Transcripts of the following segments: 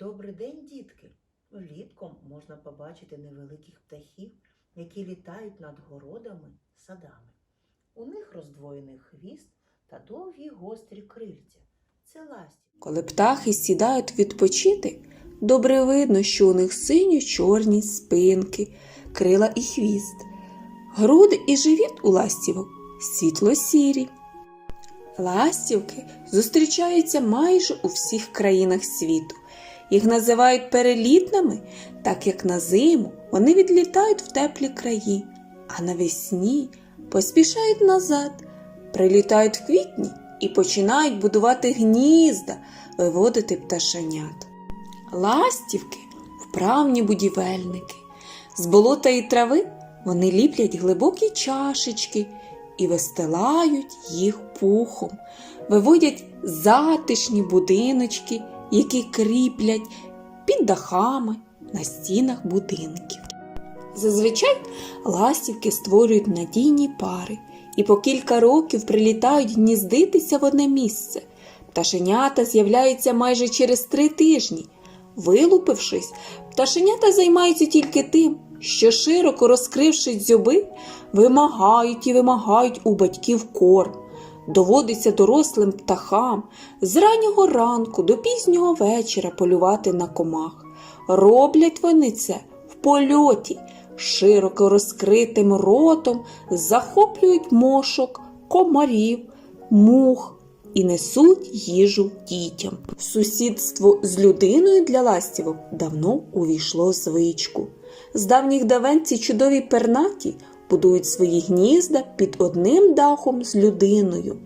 Добрий день, дітки! Влітком можна побачити невеликих птахів, які літають над городами, садами. У них роздвоєний хвіст та довгі гострі крильця. Це ластівки. Коли птахи сідають відпочити, добре видно, що у них синьо-чорні спинки, крила і хвіст. Груди і живіт у ластівок світло-сірі. Ластівки зустрічаються майже у всіх країнах світу. Їх називають перелітними, так як на зиму вони відлітають в теплі краї, а навесні поспішають назад, прилітають в квітні і починають будувати гнізда, виводити пташенят. Ластівки вправні будівельники. З болота і трави вони ліплять глибокі чашечки і вистилають їх пухом, виводять затишні будиночки, які кріплять під дахами на стінах будинків. Зазвичай ластівки створюють надійні пари і по кілька років прилітають гніздитися в одне місце. Пташенята з'являються майже через три тижні. Вилупившись, пташенята займаються тільки тим, що, широко розкривши дзьоби, вимагають і вимагають у батьків корм. Доводиться дорослим птахам з раннього ранку до пізнього вечора полювати на комах. Роблять вони це в польоті, широко розкритим ротом захоплюють мошок, комарів, мух і несуть їжу дітям. Сусідство з людиною для ластівок давно увійшло в звичку. З давніх давен ці чудові пернаті будують свої гнізда під одним дахом з людиною.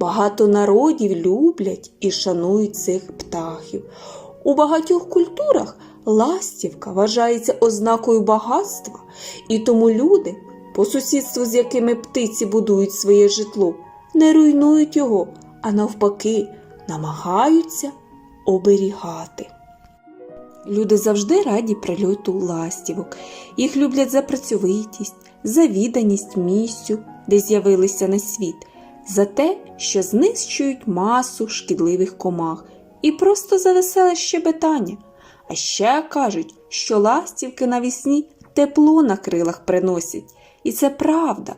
Багато народів люблять і шанують цих птахів. У багатьох культурах ластівка вважається ознакою багатства, і тому люди, по сусідству з якими птиці будують своє житло, не руйнують його, а навпаки, намагаються оберігати. Люди завжди раді прильоту ластівок. Їх люблять за працьовитість, за відданість місцю, де з'явилися на світ, за те, що знищують масу шкідливих комах і просто за веселе щебетання. А ще кажуть, що ластівки навісні тепло на крилах приносять. І це правда.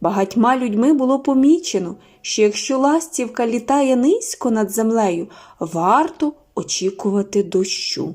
Багатьма людьми було помічено, що якщо ластівка літає низько над землею, варто очікувати дощу.